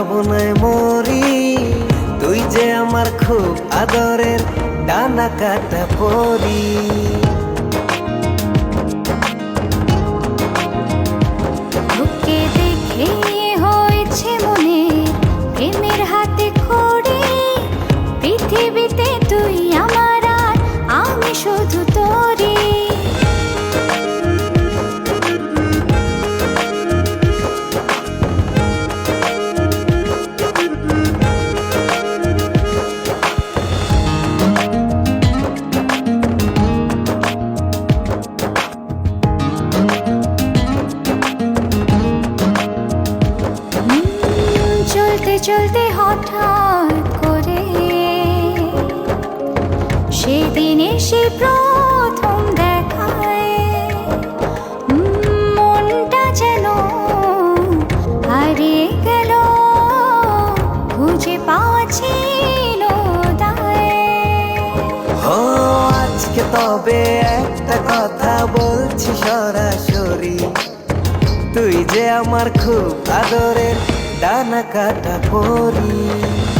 ভাবনায় মরি তুই যে আমার খুব আদরের ডানা কাটা পরি। দেখে হয়েছে চলতে চলতে হঠাৎ করে। সেদিন সে প্রথম দেখায় যেন হারিয়ে গেল তবে একটা কথা বলছি সরাসরি। তুই যে আমার খুব আদরের ডানা কাটা পরি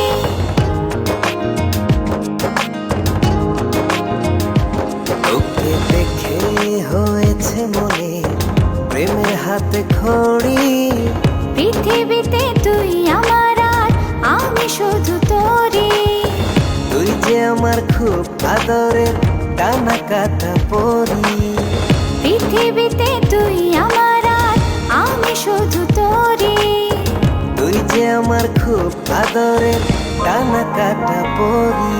হাতে খড়ি পৃথিবীতে তুই আমার আর আমি শুধু তোরই। তুই যে আমার খুব আদরের টানা কাটা পরি। পৃথিবীতে তুই আমার আর আমি শুধু তোরই। তুই যে আমার খুব আদরের টানা কাটা পরি।